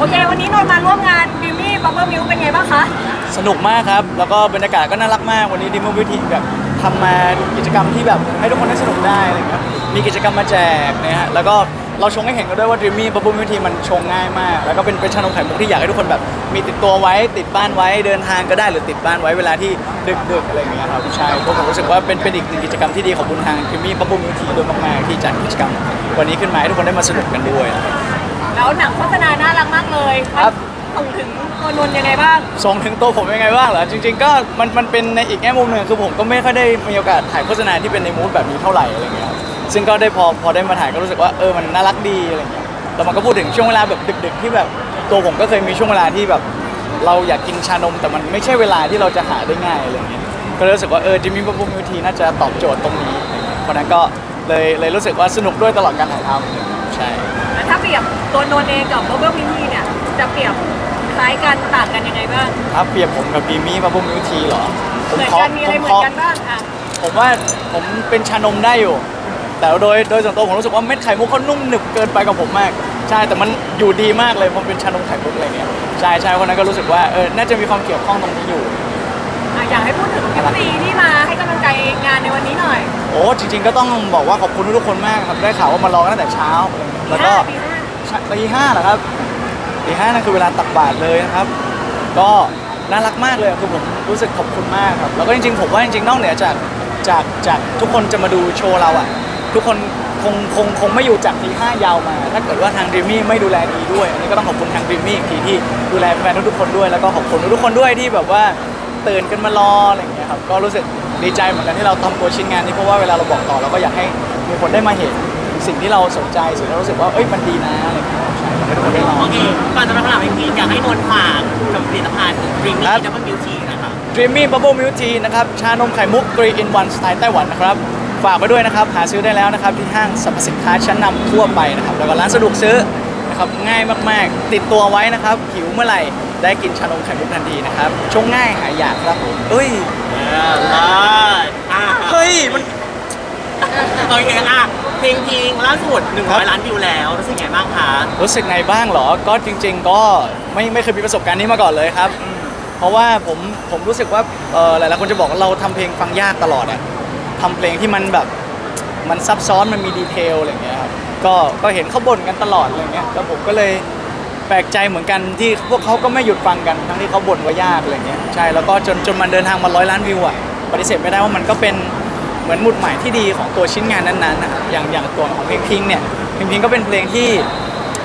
โอเค วันนี้นนท์มาร่วมงานดิมี่บับเบิ้ลมิวเป็นไงบ้างคะสนุกมากครับ แล้วก็บรรยากาศก็น่ารักมาก วันนี้ดิมวิธีแบบทำมากิจกรรมที่แบบให้ทุกคนได้สนุกได้อะไรครับ มีกิจกรรมมาแจกนะฮะ แล้วก็เราชงให้เห็นกันด้วยว่าด e มมี่บับเบิ้ลวิธีมันชงง่ายมาก แล้วก็เป็นเป็นชานมไข่มุกที่อยากให้ทุกคนแบบมีติดตัวไว้ติดบ้านไว้เดินทางก็ได้หรือติดบ้านไว้เวลาที่ดึกๆอะไรอย่างเงี้ยครับใช่ผมรู้สึกว่าเป็นเป็นอีกหนึ่งกิจกรรมที่ดีของบุญทางด e มมี่บับเบิลวิธีด้วยมากๆที่จัดกิจกรรม วันนี้ขึ้นมาให้ทุกคนได้มาสนุกกันด้วย แล้วหนังโฆษณาน่ารักมากเลยครับ ส่งถึงตัวนนท์ยังไงบ้าง ส่งถึงตัวผมยังไงบ้างเหรอจริง ๆ ก็มันมันเป็นในอีกแง่มุมหนึ่งคือผมก็ไม่ค่อยได้มีโอกาสถ่ายโฆษณาที่เป็นในมูดแบบนี้เท่าไหร่อะไรเงี้ยครับซึ่งก็ได้พอพอได้มาถ่ายก็รู้สึกว่าเออมันน่ารักดีอะไรเงี้ยแล้วมันก็พูดถึงช่วงเวลาแบบดึก ๆ ที่แบบตัวผมก็เคยมีช่วงเวลาที่แบบ เราอยากกินชานม แต่มันไม่ใช่เวลาที่เราจะหาได้ง่ายอะไรเงี้ยก็เลยรู้สึกว่าเออจิมมี่บับบูมิวทีน่าจะตอบโจทย์ตรงนี้อะไรเงี้ยเพราะฉะนั้นก็เลยเลยรู้สึกว่าสนุกด้วยตลอดการถ่ายทำใช่แล้ว ถ้าเปรียบตัวนนท์เองกับบับเบิ้ลมิวเนี่ยจะเปรียบคล้ายกันต่างกันยังไงบ้างถ้าเปรียบผมกับบีมี่บับบูมิวทีเหรอผเหมือนขกันมีอะไรเหมือนกันบ้างอะผมว่าผมเป็นชานมได้อยู่ แต่โดยโดยส่วนตัวผมรู้สึกว่าเม็ดไข่มุกเขานุ่มหนึบเกินไปกับผมมาก ใช่ แต่มันอยู่ดีมากเลยผมเป็นชานมไข่มุกอะไรเงี้ย ใช่ใช่วันนั้นก็รู้สึกว่าเออ น่าจะมีความเกี่ยวข้องตรงนี้อยู่ อะอยากให้พูดถึงพิซีที่มาให้กำลังใจงานในวันนี้หน่อย โอ้จริง ๆ ก็ต้องบอกว่าขอบคุณทุกๆคนมากครับ ได้ข่าวว่ามารอกันตั้งแต่เช้าอะไรเงี้ย แล้วก็ปีห้าใช่ตีห้าเหรอครับตีห้านั่นคือเวลาตักบาตรเลยนะครับ ก็น่ารักมากเลยคือผมรู้สึกขอบคุณมากครับ แล้วก็จริงๆผมว่าจริงๆนอกเหนือจากจากจากทุกคนจะมาดูโชว์เราอะ ทุกคนคงคงคงไม่อยู่จากตีห้ายาวมา ถ้าเกิดว่าทางด e มี่ไม่ดูแลดีด้วย อันนี้ก็ต้องขอบคุณทางด e มี่อีกทีที่ดูแลแฟนทุกๆคนด้วย แล้วก็ขอบคุณทุกๆคนด้วยที่แบบว่าตื่นกันมารออะไรอย่างเงี้ยครับ ก็รู้สึกดีใจเหมือนกันที่เราทำตัวชิ้นงานนี้เพราะว่าเวลาเราบอกต่อเราก็อยากให้มีคนได้มาเห็น สิ่งที่เราสนใจสิ่งที่เรารู้สึกว่าเอ้ยมันดีนะอะไรอย่างเงี้ยใช่ให้ทุกคนได้ลอง โอเคก่อนจะมาคำถามอีกทีอยากให้นนท์ฝากกับผลิตภัณฑ์ดริงครัมี่บดับเบิลบิวตี้นะคะ Dreamy Bubble Milk Tea นะครับ ชานมไข่มุก 3 in 1 สไตล์ไต้หวันนะครับ ฝากไว้ด้วยนะครับ หาซื้อได้แล้วนะครับ ที่ห้างสรรพสินค้าชั้นนำทั่วไปนะครับ แล้วก็ร้านสะดวกซื้อนะครับ ง่ายมาก ๆ ติดตัวไว้นะครับ หิวเมื่อไหร่ ได้กินชานมไข่มุกทันทีนะครับ ชงง่ายหายอยากครับผมเอ้ยเออเลิศอะเฮ้ย มัน โอเคอะ เพลงจริงล่าสุดครับ100ล้านวิวแล้วรู้สึกไงบ้างคะรู้สึกไงบ้างเหรอ ก็จริง ๆ ก็ไม่ไม่เคยมีประสบการณ์นี้มาก่อนเลยครับอืมเพราะว่าผมผมรู้สึกว่าเออหลายๆคนจะบอกว่าเราทำเพลงฟังยากตลอดอะทำเพลงที่มันแบบมันซับซ้อนมันมีดีเทลอะไรอย่างเงี้ยครับก็ก็เห็นเขาบ่นกันตลอดอะไรเงี้ยแล้วผมก็เลยแปลกใจเหมือนกันที่พวกเขาก็ไม่หยุดฟังกันทั้งที่เขาบ่นว่ายากอะไรเงี้ยใช่แล้วก็จนจนมันเดินทางมาร้อยล้านวิวอะปฏิเสธไม่ได้ว่ามันก็เป็นเห มือนหมุดหมายที่ดีของตัวชิ้นงานนั้นๆนะครับอย่างอย่างตัวของเพลงพิงเนี่ยเพลงพิงก็เป็นเพลงที่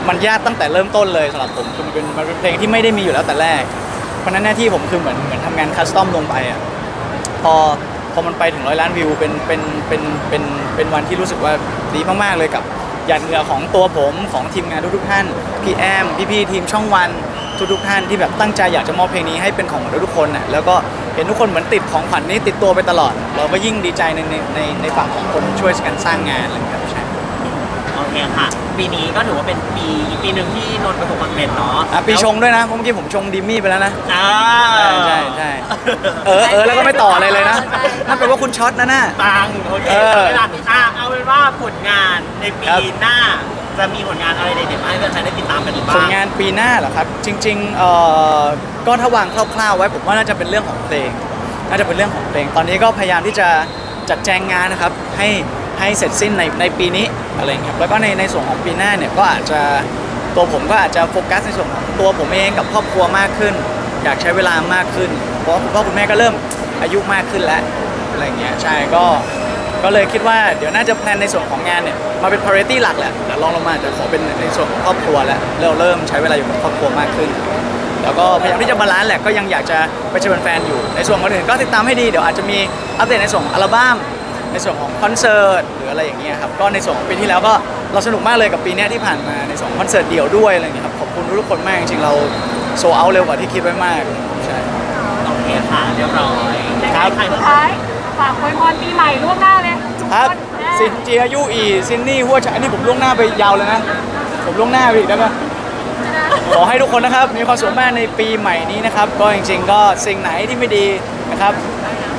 มันยากตั้งแต่เริ่มต้นเลยสำหรับผมคือมันเป็นมันเป็นเพลงที่ไม่ได้มีอยู่แล้วแต่แรก เพราะนั้นหน้าที่ผมคือเหมือนเหมือนทำงานคัสตอมลงไปอะพอพอมันไปถึงร้อยล้านวิวเป็นเป็นเป็นเป็นเป็นวันที่รู้สึกว่าดีมากๆเลยกับหยาดเหงื่อของตัวผมของทีมงานทุกๆท่านพี่แอมพี่ๆทีมช่องวัน ทุกๆท่านที่แบบตั้งใจอยากจะมอบเพลงนี้ให้เป็นของขวัญทุกๆคนน่ะแล้วก็เห็นทุกคนเหมือนติดของขวัญนี้ติดตัวไปตลอด เราก็ยิ่งดีใจในในในในฝั่งของคนช่วยกันสร้างงานอะไรอย่างเงี้ยครับใช่โอเคค่ะ ปีนี้ก็ถือว่าเป็นปีอีกปีหนึ่งที่นนท์ประสบความสำเร็จเนาะอะปีชงด้วยนะเพราะเมื่อกี้ผมชงดิมมี่ไปแล้วนะอ่าใช่ใช่ใช่เออเออแล้วก็ไม่ต่ออะไรเลยนะนั่นแปลว่าคุณช็อตนะน่ะตังโอเคเออเวลาอะเอาเป็นว่าผลงานในปีครับหน้า จะมีผลงานอะไรเด็ดๆมาให้แฟนๆได้ติดตามกันอีกบ้างผลงานปีหน้าเหรอครับ จริงๆเอ่อก็ถ้าวางคร่าวๆไว้ผมว่าน่าจะเป็นเรื่องของเพลง น่าจะเป็นเรื่องของเพลง ตอนนี้ก็พยายามที่จะจัดแจงงานนะครับ ให้ให้เสร็จสิ้นในในปีนี้อะไรอย่างเงี้ยแล้วก็ในในส่วนของปีหน้าเนี่ยก็อาจจะตัวผมก็อาจจะโฟกัสในส่วนของตัวผมเองกับครอบครัวมากขึ้น อยากใช้เวลามากขึ้น เพราะคุณพ่อคุณแม่ก็เริ่มอายุมากขึ้นแล้วอะไรอย่างเงี้ยใช่ก็ ก็เลยคิดว่าเดี๋ยวน่าจะแพลนในส่วนของงานเนี่ยมาเป็น priority หลักแหละแต่ลองลงมาจะขอเป็นในส่วนของครอบครัวแล้วเราเริ่มใช้เวลาอยู่กับครอบครัวมากขึ้น แล้วก็พยายามที่จะบาลานซ์แหละก็ยังอยากจะไปเจอแฟนๆอยู่ ในส่วนคนอื่นก็ติดตามให้ดีเดี๋ยวอาจจะมีอัปเดตในส่วนของอัลบั้มในส่วนของคอนเสิร์ตหรืออะไรอย่างเงี้ยครับก็ในส่วนของปีที่แล้วก็เราสนุกมากเลยกับปีเนี้ยที่ผ่านมาในส่วนของคอนเสิร์ตเดี่ยวด้วยอะไรอย่างเงี้ยครับขอบคุณทุกๆคนมากจริงๆเราโซเอาเร็วกว่าที่คิดไว้มากใช่โอเคค่ะเรียบร้อยครับใครสุดท้ายฝากอวยพรปีใหม่ล่วงหน้าเลยทุกครับคนซินเจียยูอีซินนี่หัวฉะอันนี้ผมล่วงหน้าไปยาวเลยนะ ผมล่วงหน้าไปอีกได้ไหมขอให้ทุกคนนะครับมีความสุขมากในปีใหม่นี้นะครับ ก็จริง ๆ ก็สิ่งไหนที่ไม่ดีนะครับ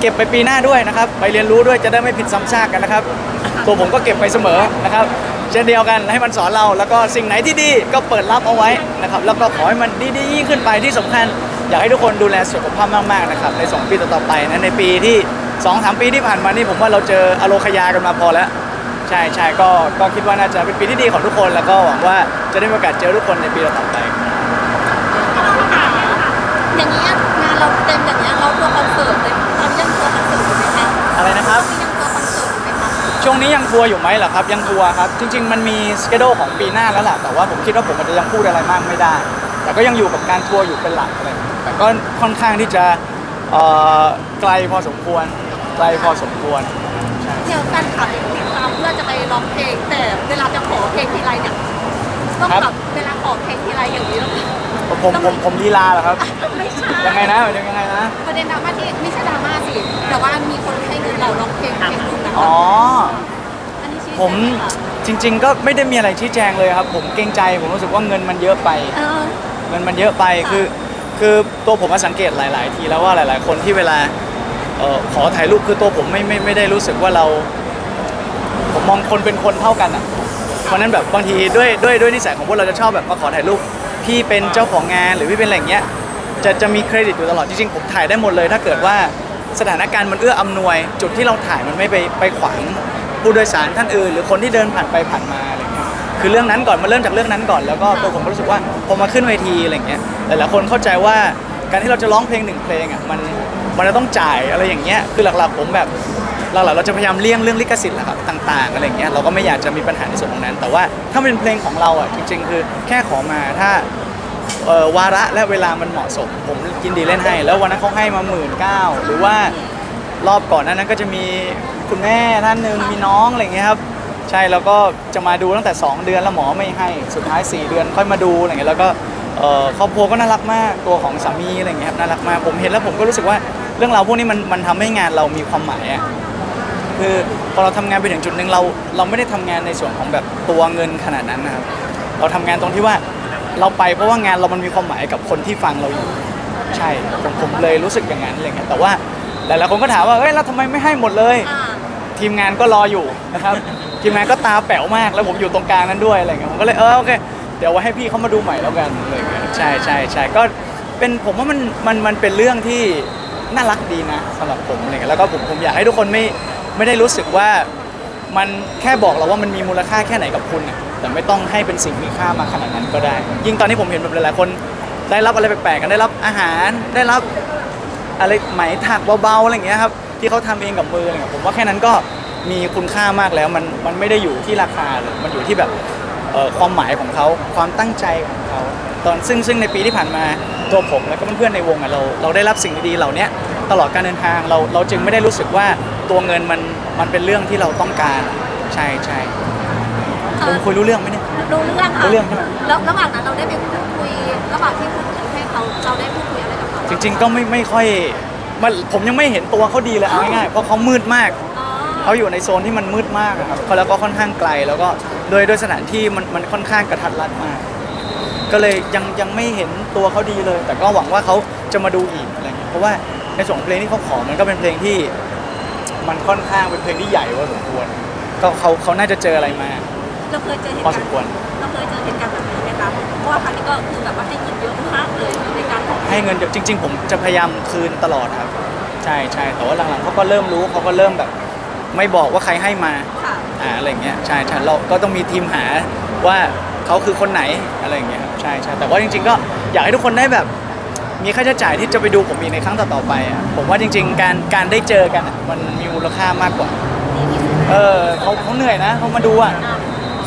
เก็บไปปีหน้าด้วยนะครับ ไปเรียนรู้ด้วยจะได้ไม่ผิดซ้ำซากกันนะครับ ตัวผมก็เก็บไปเสมอนะครับ เช่นเดียวกันให้มันสอนเรา แล้วก็สิ่งไหนที่ดีก็เปิดรับเอาไว้นะครับ แล้วก็ขอให้มันดีๆยิ่งขึ้นไปที่สำคัญ อยากให้ทุกคนดูแลสุขภาพมากๆนะครับใน 2 ปีต่อๆไปนะในปีที่ 2-3ปีที่ผ่านมานี่ผมว่าเราเจออโลคยากันมาพอแล้ว ใช่ใช่ก็ก็คิดว่าน่าจะเป็นปีที่ดีของทุกคน แล้วก็หวังว่าจะได้มีโอกาสเจอทุกคนในปีต่อๆไป อย่างนี้ยงานเราเต็มอย่างเนี้ยเราตัวคอนเสิร์ตเลยตอนนี้ยังตัวคอนเสิร์ตอยู่ไหมคะอะไรนะครับ ยังตัวคอนเสิร์ตอยู่ไหมคะช่วงนี้ยังทัวร์อยู่ไหมเหรอครับ ยังทัวร์ครับ จริง ๆ มันมีสเกจของปีหน้าแล้วแหละแต่ว่าผมคิดว่าผมอาจจะยังพูดอะไรมากไม่ได้ แต่ก็ยังอยู่กับการทัวร์อยู่เป็นหลักอะไรอย่างเงี้ยแต่ก็ค่อนข้างที่จะ เอ่อไกลพอสมควรไกลพอสมควรใช่เดี๋ยวแฟนคลับติดตามเพื่อจะไปร้องเพลง แต่เวลาจะขอเพลงทีไรเนี่ยต้องแบบเวลาขอเพลงทีไรอย่างนี้แล้วผมผมผมลีลาเหรอครับ ไม่ใช่ยังไงนะยังไงนะ ประเด็นดราม่าที่ไม่ใช่ดราม่าสิแต่ว่ามีคนให้เงินเราร้องเพลงเพลงหนึงนะคะอ๋อ อันนี้ชี้ผมแจงค่ะจริง ๆ ก็ไม่ได้มีอะไรชี้แจงเลยครับ ผมเกรงใจ ผมรู้สึกว่าเงินมันเยอะไป เออ เงินมันเยอะไปค่ะคือ คือตัวผมมาสังเกตหลาย ๆ ทีแล้วว่าหลาย ๆ คนที่เวลาเอ่อขอถ่ายรูปคือตัวผมไม่ไม่ไม่ได้รู้สึกว่าเรา ผมมองคนเป็นคนเท่ากันอะ เพราะฉะนั้นแบบบางทีด้วยด้วยด้วยนิสัยของพวกเราจะชอบแบบมาขอถ่ายรูปพี่เป็นเจ้าของงานหรือพี่เป็นอะไรอย่างเงี้ยจะจะมีเครดิตอยู่ตลอดจริง ๆ ผมถ่ายได้หมดเลย ถ้าเกิดว่าสถานการณ์มันเอื้ออำนวย จุดที่เราถ่ายมันไม่ไปไปขวางผู้โดยสารท่านอื่น หรือคนที่เดินผ่านไปผ่านมาอะไรเงี้ย คือเรื่องนั้นก่อนมาเริ่มจากเรื่องนั้นก่อนแล้วก็ตัวผมก็รู้สึกว่าพอมาขึ้นเวทีอะไรเงี้ยหลายๆคนเข้าใจว่าการที่เราจะร้องเพลงหนึ่งเพลงอะมันมันจะต้องจ่ายอะไรอย่างเงี้ยคือหลักๆ ผมแบบหลักๆเราจะพยายามเลี่ยงเรื่องลิขสิทธิ์แหละครับต่างๆอะไรเงี้ยเราก็ไม่อยากจะมีปัญหาในส่วนตรงนั้น แต่ว่าถ้าเป็นเพลงของเราอะจริง ๆ คือแค่ขอมาถ้าเอ่อวาระและเวลามันเหมาะสม ผมยินดีเล่นให้ แล้ววันนั้นเขาให้มาหมื่นเก้าหรือว่ารอบก่อนหนั้นนั้นก็จะมีคุณแม่ท่านหนึ่งมีน้องอะไรอย่างเงี้ยครับ ใช่แล้วก็จะมาดูตั้งแต่ 2 เดือนแล้วหมอไม่ให้สุดท้าย 4 เดือนค่อยมาดูอะไรอย่างเงี้ยแล้วก็เอ่อครอบครัวก็น่ารักมากตัวของสามีอะไรอย่างเงี้ยครับน่ารักมากผมเห็นแล้วผมก็รู้สึกว่าเรื่องราวพวกนี้มันมันทำให้งานเรามีความหมายอะคือพอเราทำงานไปถึงจุดหนึ่งเราเราไม่ได้ทำงานในส่วนของแบบตัวเงินขนาดนั้นนะครับเราทำงานตรงที่ว่าเราไปเพราะว่างานเรามันมีความหมายกับคนที่ฟังเราอยู่ ใช่ผมผมเลยรู้สึกอย่างนั้นอะไรเงี้ยแต่ว่าหลายๆคนก็ถามว่าเอ้ยแล้วทำไมไม่ให้หมดเลย อ่าทีมงานก็รออยู่นะครับ ทีมงานก็ตาแป๋วมากแล้วผมอยู่ตรงกลางนั้นด้วยอะไรเงี้ยผมก็เลยเออโอเคเดี๋ยวไว้ให้พี่เขามาดูใหม่แล้วกันอะไรเงี้ยใช่ใช่ใช่ก็เป็นผมว่ามันมันมันเป็นเรื่องที่น่ารักดีนะสำหรับผมอะไรเงี้ยแล้วก็ผมผมอยากให้ทุกคนไม่ไม่ได้รู้สึกว่ามันแค่บอกเราว่ามันมีมูลค่าแค่ไหนกับคุณน่ะแต่ไม่ต้องให้เป็นสิ่งมีค่ามาขนาดนั้นก็ได้ ยิ่งตอนนี้ผมเห็นแบบหลายๆคน ได้รับอะไรแปลกๆกันได้รับอาหารได้รับอะไรไหมถักเบาๆอะไรอย่างเงี้ยครับที่เขาทำเองกับมืออะไรเงี้ยผมว่าแค่นั้นก็ มีคุณค่ามากแล้วมันมันไม่ได้อยู่ที่ราคาเลยมันอยู่ที่แบบเอ่อความหมายของเขาความตั้งใจของเขาตอนซึ่งซึ่งในปีที่ผ่านมาตัวผมแล้วก็เพื่อนๆในวงอะเราเราได้รับสิ่งดีๆเหล่าเนี้ยตลอดการเดินทางเราเราจึงไม่ได้รู้สึกว่าตัวเงินมันมันเป็นเรื่องที่เราต้องการใช่ใช่ผมคุยรู้เรื่องไหมเนี่ย รู้เรื่องค่ะรู้เรื่องใช่ไหม แล้วระหว่างนั้นเราได้ไปพูดคุยระหว่างที่พูดคุยให้เขาเราได้พูดคุยอะไรกับเขาจริง ๆ ก็ไม่ไม่ค่อยมันผมยังไม่เห็นตัวเขาดีเลยเอาง่ายๆเพราะเขามืดมากอ๋อ เขาอยู่ในโซนที่มันมืดมากอะครับแล้วก็ค่อนข้างไกลแล้วก็โดยโดยสถานที่มันมันค่อนข้างกระทัดรัดมาก ก็เลยยังยังไม่เห็นตัวเขาดีเลย แต่ก็หวังว่าเขาจะมาดูอีกอะไรเงี้ยเพราะว่าในส่วนของเพลงที่เขาขอมันก็เป็นเพลงที่ มันค่อนข้างเป็นเพลงที่ใหญ่พอสมควรก็เขาเขาน่าจะเจออะไรมา เราเคยเจอเหตุพอการสมณ์ควรเราเคยเจอเหตุการณ์แบบนี้ไหมคะเพราะว่าครั้งนี้ก็คือแบบว่าให้เงินเยอะมากเลยในการขอให้เงินเดี๋ยวจริง ๆ ผมจะพยายามคืนตลอดครับ ใช่ใช่แต่ว่าหลังๆเขาก็เริ่มรู้เขาก็เริ่มแบบ ไม่บอกว่าใครให้มาค่ะอ่าอะไรอย่างเงี้ยใช่ใช่เราก็ต้องมีทีมหาว่าเขาคือคนไหนอะไรอย่างเงี้ยครับใช่ใช่แต่ว่าจริง ๆ ก็อยากให้ทุกคนได้แบบ มีค่าใช้จ่ายที่จะไปดูผมอีกในครั้งต่อๆไปอะผมว่าจริง ๆ การการได้เจอกันอะมันมีมูลค่ามากกว่า เออเขาเขาเหนื่อยนะเขามาดูอะ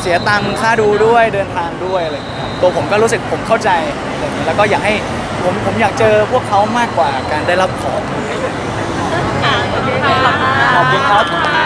เสียตังค่าดูด้วยเดินทางด้วยอะไรอย่างเงี้ยครับตัวผมก็รู้สึกผมเข้าใจอะไรอย่างเงี้ยแล้วก็อยากให้ผมผมอยากเจอพวกเขามากกว่าการได้รับของอะไรอย่างเงี้ยค่ะ ขอบคุณครับ